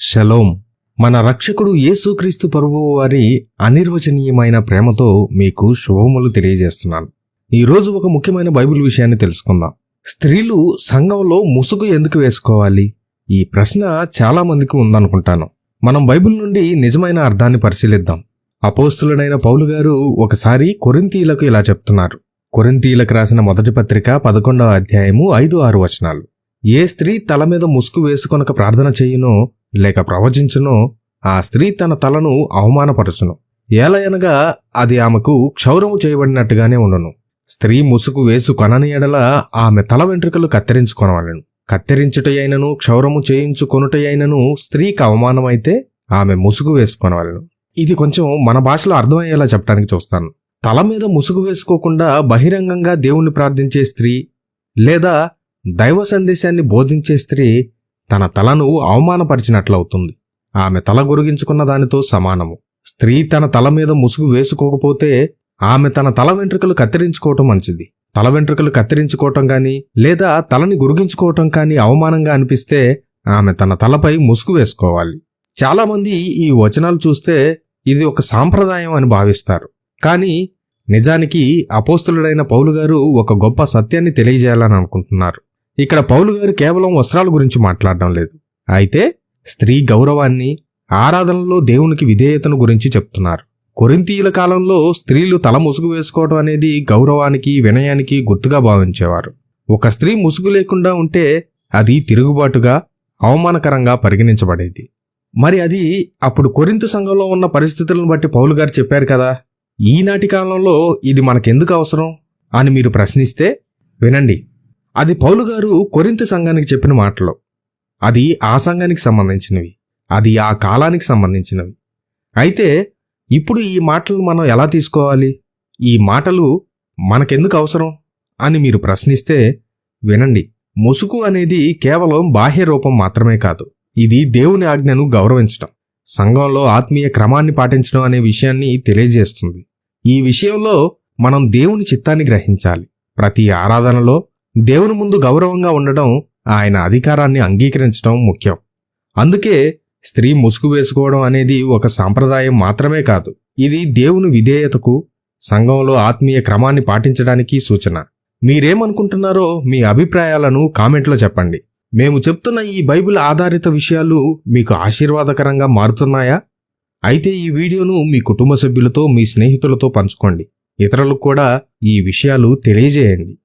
Shalom. మన రక్షకుడు యేసుక్రీస్తు ప్రభువు వారి అనిర్వచనీయమైన ప్రేమతో మీకు శుభములు తెలియజేస్తున్నాను. ఈరోజు ఒక ముఖ్యమైన బైబిల్ విషయాన్ని తెలుసుకుందాం. స్త్రీలు సంఘంలో ముసుగు ఎందుకు వేసుకోవాలి? ఈ ప్రశ్న చాలా మందికి ఉందనుకుంటాను. మనం బైబిల్ నుండి నిజమైన అర్థాన్ని పరిశీలిద్దాం. అపోస్తులుడైన పౌలు గారు ఒకసారి కొరింతీలకు ఇలా చెప్తున్నారు. కొరింతీలకు రాసిన మొదటి పత్రిక పదకొండవ అధ్యాయము ఐదు ఆరు వచనాలు. ఏ స్త్రీ తల మీద ముసుగు వేసుకొనక ప్రార్థన చేయునో లేక ప్రవచించును ఆ స్త్రీ తన తలను అవమానపరచును. ఏలయనగా అది ఆమెకు క్షౌరము చేయబడినట్టుగానే ఉండును. స్త్రీ ముసుగు వేసు కొనని ఎడల ఆమె తల వెంట్రుకలు కత్తిరించుకొనవలెను. కత్తిరించుటయైనను క్షౌరము చేయించుకొనుటయైనను స్త్రీకి అవమానమైతే ఆమె ముసుగు వేసుకొనవలెను. ఇది కొంచెం మన భాషలో అర్థమయ్యేలా చెప్పడానికి చూస్తాను. తల మీద ముసుగు వేసుకోకుండా బహిరంగంగా దేవుణ్ణి ప్రార్థించే స్త్రీ లేదా దైవ సందేశాన్ని బోధించే స్త్రీ తన తలను అవమానపరిచినట్లవుతుంది. ఆమె తల గురిగించుకున్న దానితో సమానము. స్త్రీ తన తల మీద ముసుగు వేసుకోకపోతే ఆమె తన తల వెంట్రుకలు కత్తిరించుకోవటం మంచిది. తల వెంట్రుకలు కత్తిరించుకోవటం కానీ లేదా తలని గురిగించుకోవటం కానీ అవమానంగా అనిపిస్తే ఆమె తన తలపై ముసుగు వేసుకోవాలి. చాలామంది ఈ వచనాలు చూస్తే ఇది ఒక సాంప్రదాయం అని భావిస్తారు. కానీ నిజానికి అపోస్తులుడైన పౌలు గారు ఒక గొప్ప సత్యాన్ని తెలియజేయాలని అనుకుంటున్నారు. ఇక్కడ పౌలు గారు కేవలం వస్త్రాల గురించి మాట్లాడడం లేదు. అయితే స్త్రీ గౌరవాన్ని ఆరాధనలో దేవునికి విధేయతను గురించి చెప్తున్నారు. కొరింతీయుల కాలంలో స్త్రీలు తల ముసుగు వేసుకోవడం అనేది గౌరవానికి వినయానికి గుర్తుగా భావించేవారు. ఒక స్త్రీ ముసుగు లేకుండా ఉంటే అది తిరుగుబాటుగా అవమానకరంగా పరిగణించబడేది. మరి అది అప్పుడు కొరింత సంఘంలో ఉన్న పరిస్థితులను బట్టి పౌలు గారు చెప్పారు కదా ఈనాటి కాలంలో ఇది మనకెందుకు అవసరం అని మీరు ప్రశ్నిస్తే వినండి. అది పౌలు గారు కొరింత సంఘానికి చెప్పిన మాటలు. అది ఆ సంఘానికి సంబంధించినవి. అది ఆ కాలానికి సంబంధించినవి. అయితే ఇప్పుడు ఈ మాటలను మనం ఎలా తీసుకోవాలి? ఈ మాటలు మనకెందుకు అవసరం? అని మీరు ప్రశ్నిస్తే వినండి. ముసుగు అనేది కేవలం బాహ్య రూపం మాత్రమే కాదు. ఇది దేవుని ఆజ్ఞను గౌరవించటం. సంఘంలో ఆత్మీయ క్రమాన్ని పాటించడం అనే విషయాన్ని తెలియజేస్తుంది. ఈ విషయంలో మనం దేవుని చిత్తాన్ని గ్రహించాలి. ప్రతి ఆరాధనలో దేవుని ముందు గౌరవంగా ఉండడం ఆయన అధికారాన్ని అంగీకరించడం ముఖ్యం. అందుకే స్త్రీ ముసుగు వేసుకోవడం అనేది ఒక సాంప్రదాయం మాత్రమే కాదు. ఇది దేవుని విధేయతకు సంఘంలో ఆత్మీయ క్రమాన్ని పాటించడానికి సూచన. మీరేమనుకుంటున్నారో మీ అభిప్రాయాలను కామెంట్లో చెప్పండి. మేము చెప్తున్న ఈ బైబిల్ ఆధారిత విషయాలు మీకు ఆశీర్వాదకరంగా మారుతున్నాయా? అయితే ఈ వీడియోను మీ కుటుంబ సభ్యులతో మీ స్నేహితులతో పంచుకోండి. ఇతరులకు కూడా ఈ విషయాలు తెలియజేయండి.